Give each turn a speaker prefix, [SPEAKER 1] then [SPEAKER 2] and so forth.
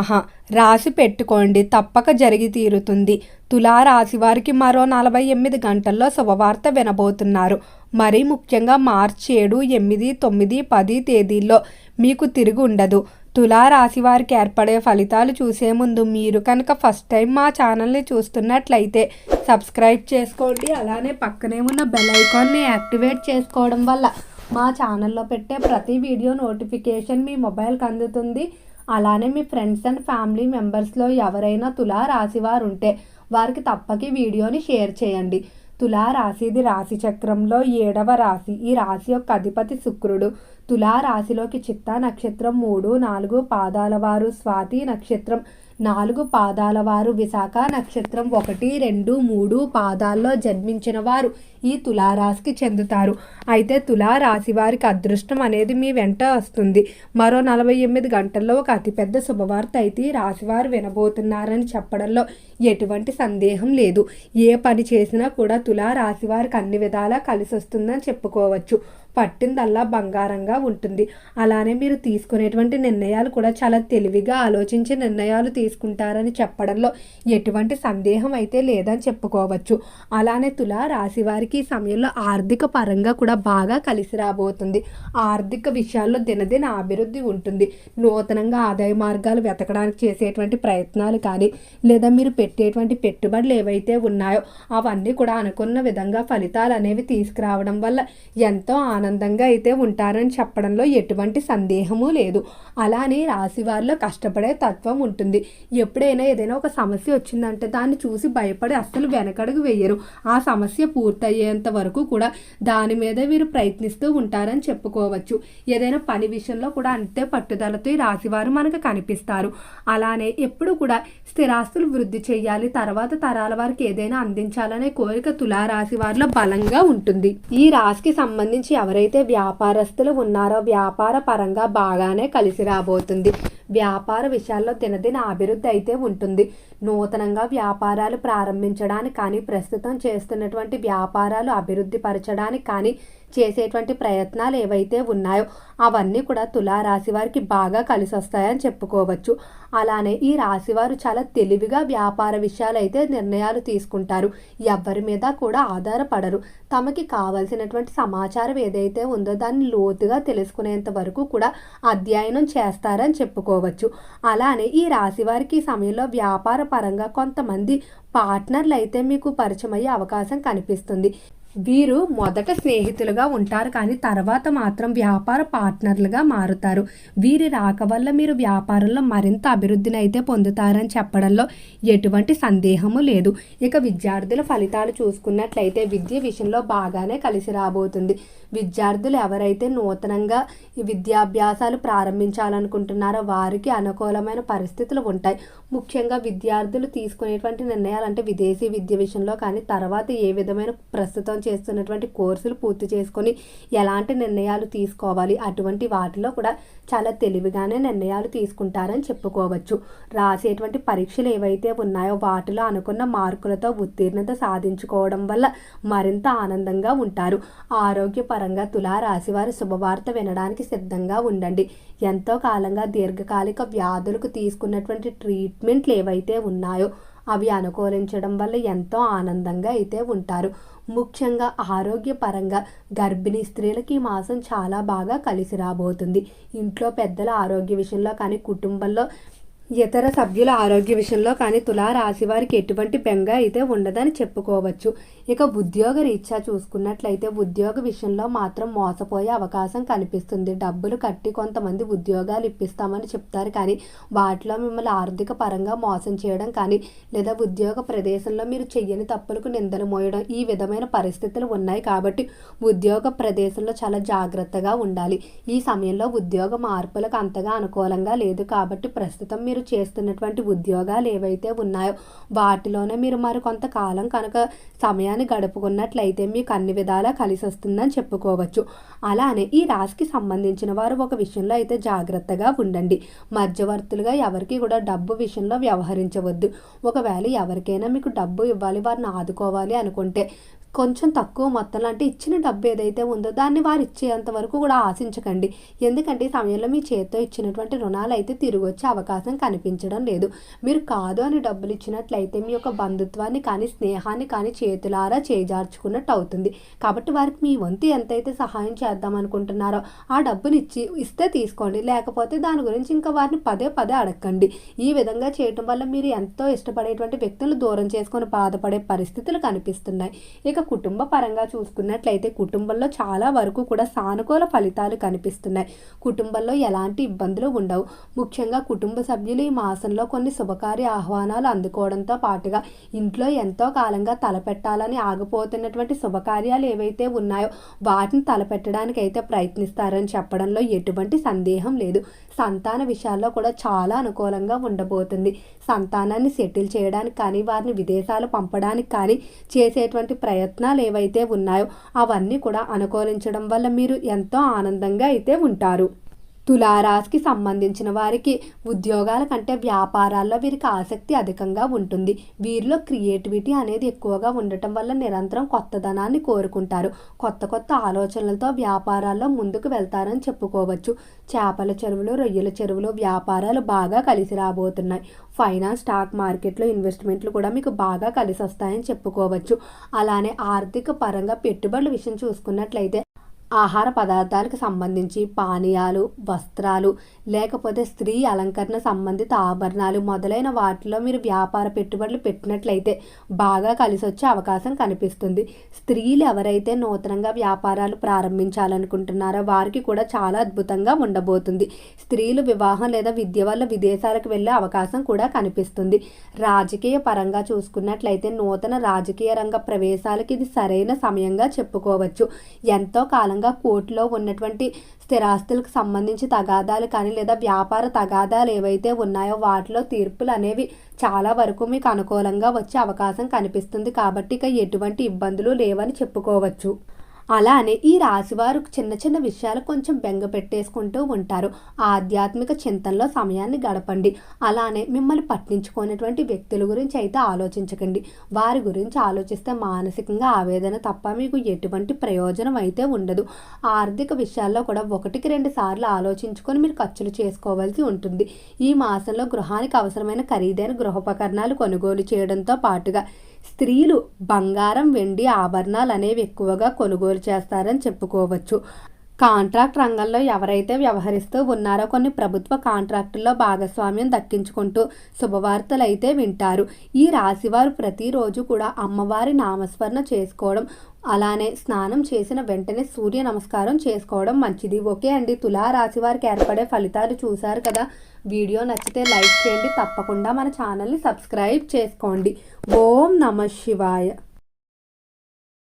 [SPEAKER 1] ఆహా రాసి పెట్టుకోండి తప్పక జరిగి తీరుతుంది. తులా రాశి వారికి మరో నలభై ఎనిమిది గంటల్లో శుభవార్త వినబోతున్నారు. మరీ ముఖ్యంగా మార్చి ఏడు ఎనిమిది తొమ్మిది పది తేదీల్లో మీకు తిరిగి ఉండదు. తులా రాశి వారికి ఏర్పడే ఫలితాలు చూసే ముందు మీరు కనుక ఫస్ట్ టైం మా ఛానల్ని చూస్తున్నట్లయితే సబ్స్క్రైబ్ చేసుకోండి. అలానే పక్కనే ఉన్న బెల్ ఐకాన్ని యాక్టివేట్ చేసుకోవడం వల్ల మా ఛానల్లో పెట్టే ప్రతి వీడియో నోటిఫికేషన్ మీ మొబైల్కి అందుతుంది. అలానే మీ ఫ్రెండ్స్ అండ్ ఫ్యామిలీ మెంబర్స్లో ఎవరైనా తులా రాశివారు ఉంటే వారికి తప్పక ఈ వీడియోని షేర్ చేయండి. తులా రాశిది రాశి చక్రంలో ఏడవ రాశి. ఈ రాశి యొక్క అధిపతి శుక్రుడు. తులారాశిలోకి చిత్తా నక్షత్రం మూడు నాలుగు పాదాల వారు స్వాతి నక్షత్రం నాలుగు పాదాల వారు విశాఖ నక్షత్రం ఒకటి రెండు మూడు పాదాల్లో జన్మించిన వారు ఈ తులారాశికి చెందుతారు. అయితే తులారాశి వారికి అదృష్టం అనేది మీ వెంట వస్తుంది. మరో నలభై ఎనిమిది గంటల్లో ఒక అతిపెద్ద శుభవార్త అయితే రాశివారు వినబోతున్నారని చెప్పడంలో ఎటువంటి సందేహం లేదు. ఏ పని చేసినా కూడా తులారాశి వారికి అన్ని విధాలా కలిసి వస్తుందని చెప్పుకోవచ్చు. పట్టిందల్లా బంగారంగా ఉంటుంది. అలానే మీరు తీసుకునేటువంటి నిర్ణయాలు కూడా చాలా తెలివిగా ఆలోచించి నిర్ణయాలు తీసుకుంటారని చెప్పడంలో ఎటువంటి సందేహం అయితే లేదని చెప్పుకోవచ్చు. అలానే తులా రాశి వారికి ఈ సమయంలో ఆర్థిక పరంగా కూడా బాగా కలిసి రాబోతుంది. ఆర్థిక విషయాల్లో దినదిన అభివృద్ధి ఉంటుంది. నూతనంగా ఆదాయ మార్గాలు వెతకడానికి చేసేటువంటి ప్రయత్నాలు కానీ లేదా మీరు పెట్టేటువంటి పెట్టుబడులు ఏవైతే ఉన్నాయో అవన్నీ కూడా అనుకున్న విధంగా ఫలితాలు అనేవి తీసుకురావడం వల్ల ఎంతో ఆనందంగా అయితే ఉంటారని చెప్పడంలో ఎటువంటి సందేహము లేదు. అలానే రాశివారిలో కష్టపడే తత్వం ఉంటుంది. ఎప్పుడైనా ఏదైనా ఒక సమస్య వచ్చిందంటే దాన్ని చూసి భయపడి అస్సలు వెనకడుగు వేయరు. ఆ సమస్య పూర్తయ్యేంత వరకు కూడా దాని మీద వీరు ప్రయత్నిస్తూ ఉంటారని చెప్పుకోవచ్చు. ఏదైనా పని విషయంలో కూడా అంతే పట్టుదలతో ఈ రాశివారు మనకు కనిపిస్తారు. అలానే ఎప్పుడు కూడా స్థిరాస్తులు వృద్ధి చేయాలి తర్వాత తరాల వారికి ఏదైనా అందించాలనే కోరిక తులారాశి వారిలో బలంగా ఉంటుంది. ఈ రాశికి సంబంధించి ఎవరైతే వ్యాపారస్తులు ఉన్నారో వ్యాపార పరంగా బాగానే కలిసి రాబోతుంది. వ్యాపార విషయాల్లో దినదిన అభివృద్ధి అయితే ఉంటుంది. నూతనంగా వ్యాపారాలు ప్రారంభించడానికి కానీ ప్రస్తుతం చేస్తున్నటువంటి వ్యాపారాలు అభివృద్ధి పరచడానికి కానీ చేసేటువంటి ప్రయత్నాలు ఏవైతే ఉన్నాయో అవన్నీ కూడా తులారాశి వారికి బాగా కలిసి వస్తాయని చెప్పుకోవచ్చు. అలానే ఈ రాశివారు చాలా తెలివిగా వ్యాపార విషయాలు అయితే నిర్ణయాలు తీసుకుంటారు. ఎవరి మీద కూడా ఆధారపడరు. తమకి కావలసినటువంటి సమాచారం ఏదైతే ఉందో దాన్ని లోతుగా తెలుసుకునేంత వరకు కూడా అధ్యయనం చేస్తారని చెప్పుకోవచ్చు. అలానే ఈ రాశివారికి ఈ సమయంలో వ్యాపార పరంగా కొంతమంది పార్ట్నర్లు అయితే మీకు పరిచయం అయ్యే అవకాశం కనిపిస్తుంది. వీరు మొదట స్నేహితులుగా ఉంటారు కానీ తర్వాత మాత్రం వ్యాపార పార్ట్నర్లుగా మారుతారు. వీరి రాక వల్ల మీరు వ్యాపారంలో మరింత అభివృద్ధిని అయితే పొందుతారని చెప్పడంలో ఎటువంటి సందేహము లేదు. ఇక విద్యార్థుల ఫలితాలు చూసుకున్నట్లయితే విద్య విషయంలో బాగానే కలిసి రాబోతుంది. విద్యార్థులు ఎవరైతే నూతనంగా విద్యాభ్యాసాలు ప్రారంభించాలనుకుంటున్నారో వారికి అనుకూలమైన పరిస్థితులు ఉంటాయి. ముఖ్యంగా విద్యార్థులు తీసుకునేటువంటి నిర్ణయాలు అంటే విదేశీ విద్య విషయంలో కానీ తర్వాత ఏ విధమైన ప్రస్తుతం చేస్తున్నటువంటి కోర్సులు పూర్తి చేసుకొని ఎలాంటి నిర్ణయాలు తీసుకోవాలి? అటువంటి వాటిలో కూడా చాలా తెలివిగానే నిర్ణయాలు తీసుకుంటారని చెప్పుకోవచ్చు. రాసేటువంటి పరీక్షలు ఏవైతే ఉన్నాయో వాటిలో అనుకున్న మార్కులతో ఉత్తీర్ణత సాధించుకోవడం వల్ల మరింత ఆనందంగా ఉంటారు. ఆరోగ్యపరంగా తులారాశి వారి శుభవార్త వినడానికి సిద్ధంగా ఉండండి. ఎంతో కాలంగా దీర్ఘకాలిక వ్యాధులకు తీసుకున్నటువంటి ట్రీట్మెంట్లు ఏవైతే ఉన్నాయో అవి అనుకూలించడం వల్ల ఎంతో ఆనందంగా అయితే ఉంటారు. ముఖ్యంగా ఆరోగ్యపరంగా గర్భిణీ స్త్రీలకి ఈ మాసం చాలా బాగా కలిసి రాబోతుంది. ఇంట్లో పెద్దల ఆరోగ్య విషయంలో కానీ కుటుంబంలో ఇతర సభ్యుల ఆరోగ్య విషయంలో కానీ తులారాశి వారికి ఎటువంటి బెంగ అయితే ఉండదని చెప్పుకోవచ్చు. ఇక ఉద్యోగ రీత్యా చూసుకున్నట్లయితే ఉద్యోగ విషయంలో మాత్రం మోసపోయే అవకాశం కనిపిస్తుంది. డబ్బులు కట్టి కొంతమంది ఉద్యోగాలు ఇప్పిస్తామని చెప్తారు కానీ వాటిలో మిమ్మల్ని ఆర్థిక పరంగా మోసం చేయడం కానీ లేదా ఉద్యోగ ప్రదేశంలో మీరు చెయ్యని తప్పులకు నిందలు మోయడం ఈ విధమైన పరిస్థితులు ఉన్నాయి కాబట్టి ఉద్యోగ ప్రదేశంలో చాలా జాగ్రత్తగా ఉండాలి. ఈ సమయంలో ఉద్యోగ మార్పులకు అంతగా అనుకూలంగా లేదు కాబట్టి ప్రస్తుతం మీరు మీరు చేస్తున్నటువంటి ఉద్యోగాలు ఏవైతే ఉన్నాయో వాటిలోనే మీరు మరి కొంతకాలం కనుక సమయాన్ని గడుపుకున్నట్లయితే మీకు అన్ని విధాలా కలిసి వస్తుందని చెప్పుకోవచ్చు. అలానే ఈ రాశికి సంబంధించిన వారు ఒక విషయంలో అయితే జాగ్రత్తగా ఉండండి. మధ్యవర్తులుగా ఎవరికి కూడా డబ్బు విషయంలో వ్యవహరించవద్దు. ఒకవేళ ఎవరికైనా మీకు డబ్బు ఇవ్వాలి వారిని ఆదుకోవాలి అనుకుంటే కొంచెం తక్కువ మొత్తంలో అంటే ఇచ్చిన డబ్బు ఏదైతే ఉందో దాన్ని వారు ఇచ్చేంత వరకు కూడా ఆశించకండి. ఎందుకంటే ఈ సమయంలో మీ చేతితో ఇచ్చినటువంటి రుణాలు అయితే తిరిగి వచ్చే అవకాశం కనిపించడం లేదు. మీరు కాదు అని డబ్బులు ఇచ్చినట్లయితే మీ యొక్క బంధుత్వాన్ని కానీ స్నేహాన్ని కానీ చేతులారా చేజార్చుకున్నట్టు అవుతుంది. కాబట్టి వారికి మీ వంతు ఎంతైతే సహాయం చేద్దాం అనుకుంటున్నారో ఆ డబ్బుని ఇచ్చి ఇస్తే తీసుకోండి. లేకపోతే దాని గురించి ఇంకా వారిని పదే పదే అడగండి. ఈ విధంగా చేయటం వల్ల మీరు ఎంతో ఇష్టపడేటువంటి వ్యక్తులు దూరం చేసుకొని బాధపడే పరిస్థితులు కనిపిస్తున్నాయి. ఇక కుటుంబ పరంగా చూసుకున్నట్లయితే కుటుంబంలో చాలా వరకు కూడా సానుకూల ఫలితాలు కనిపిస్తున్నాయి. కుటుంబంలో ఎలాంటి ఇబ్బందులు ఉండవు. ముఖ్యంగా కుటుంబ సభ్యులు ఈ మాసంలో కొన్ని శుభకార్య ఆహ్వానాలు అందుకోవడంతో పాటుగా ఇంట్లో ఎంతో కాలంగా తలపెట్టాలని ఆగిపోతున్నటువంటి శుభకార్యాలు ఏవైతే ఉన్నాయో వాటిని తలపెట్టడానికి అయితే ప్రయత్నిస్తారని చెప్పడంలో ఎటువంటి సందేహం లేదు. సంతాన విషయాల్లో కూడా చాలా అనుకూలంగా ఉండబోతుంది. సంతానాన్ని సెటిల్ చేయడానికి కానీ వారిని విదేశాలు పంపడానికి కానీ చేసేటువంటి ప్రయత్నాలు ఏవైతే ఉన్నాయో అవన్నీ కూడా అనుకూలించడం వల్ల మీరు ఎంతో ఆనందంగా అయితే ఉంటారు. తులారాశికి సంబంధించిన వారికి ఉద్యోగాల కంటే వ్యాపారాల్లో వీరికి ఆసక్తి అధికంగా ఉంటుంది. వీరిలో క్రియేటివిటీ అనేది ఎక్కువగా ఉండటం వల్ల నిరంతరం కొత్తదనాన్ని కోరుకుంటారు. కొత్త కొత్త ఆలోచనలతో వ్యాపారాల్లో ముందుకు వెళ్తారని చెప్పుకోవచ్చు. చేపల చెరువులు రొయ్యల చెరువులు వ్యాపారాలు బాగా కలిసి రాబోతున్నాయి. ఫైనాన్స్ స్టాక్ మార్కెట్లో ఇన్వెస్ట్మెంట్లు కూడా మీకు బాగా కలిసి వస్తాయని చెప్పుకోవచ్చు. అలానే ఆర్థిక పరంగా పెట్టుబడుల విషయం చూసుకున్నట్లయితే ఆహార పదార్థాలకు సంబంధించి పానీయాలు వస్త్రాలు లేకపోతే స్త్రీ అలంకరణ సంబంధిత ఆభరణాలు మొదలైన వాటిలో మీరు వ్యాపార పెట్టుబడులు పెట్టినట్లయితే బాగా కలిసి వచ్చే అవకాశం కనిపిస్తుంది. స్త్రీలు ఎవరైతే నూతనంగా వ్యాపారాలు ప్రారంభించాలనుకుంటున్నారో వారికి కూడా చాలా అద్భుతంగా ఉండబోతుంది. స్త్రీలు వివాహం లేదా విద్య వల్ల విదేశాలకు వెళ్ళే అవకాశం కూడా కనిపిస్తుంది. రాజకీయ పరంగా చూసుకున్నట్లయితే నూతన రాజకీయ రంగ ప్రవేశాలకి ఇది సరైన సమయంగా చెప్పుకోవచ్చు. ఎంతో కాలం కారణంగా కోర్టులో ఉన్నటువంటి స్థిరాస్తులకు సంబంధించి తగాదాలు కానీ లేదా వ్యాపార తగాదాలు ఏవైతే ఉన్నాయో వాటిలో తీర్పులు అనేవి చాలా వరకు మీకు అనుకూలంగా వచ్చే అవకాశం కనిపిస్తుంది. కాబట్టి ఇక ఎటువంటి ఇబ్బందులు లేవని చెప్పుకోవచ్చు. అలానే ఈ రాశివారు చిన్న చిన్న విషయాలు కొంచెం బెంగ పెట్టేసుకుంటూ ఉంటారు. ఆధ్యాత్మిక చింతనలో సమయాన్ని గడపండి. అలానే మిమ్మల్ని పట్టించుకునేటువంటి వ్యక్తుల గురించి అయితే ఆలోచించకండి. వారి గురించి ఆలోచిస్తే మానసికంగా ఆవేదన తప్ప మీకు ఎటువంటి ప్రయోజనం అయితే ఉండదు. ఆర్థిక విషయాల్లో కూడా ఒకటికి రెండు సార్లు ఆలోచించుకొని మీరు ఖర్చులు చేసుకోవాల్సి ఉంటుంది. ఈ మాసంలో గృహానికి అవసరమైన ఖరీదైన గృహోపకరణాలు కొనుగోలు చేయడంతో పాటుగా స్త్రీలు బంగారం వెండి ఆభరణాలు అనేవి ఎక్కువగా కొనుగోలు చేస్తారని చెప్పుకోవచ్చు. కాంట్రాక్ట్ రంగంలో ఎవరైతే వ్యవహరిస్తూ ఉన్నారో కొన్ని ప్రభుత్వ కాంట్రాక్టుల్లో భాగస్వామ్యం దక్కించుకుంటూ శుభవార్తలు అయితే వింటారు. ఈ రాశివారు ప్రతిరోజు కూడా అమ్మవారి నామస్మరణ చేసుకోవడం అలానే స్నానం చేసిన వెంటనే సూర్య నమస్కారం చేసుకోవడం మంచిది. ఓకే అండి. తులా రాశి వారికి ఏర్పడే ఫలితాలు చూశారు కదా? వీడియో నచ్చితే లైక్ చేయండి. తప్పకుండా మన ఛానల్ని సబ్స్క్రైబ్ చేసుకోండి. ఓం నమ శివాయ.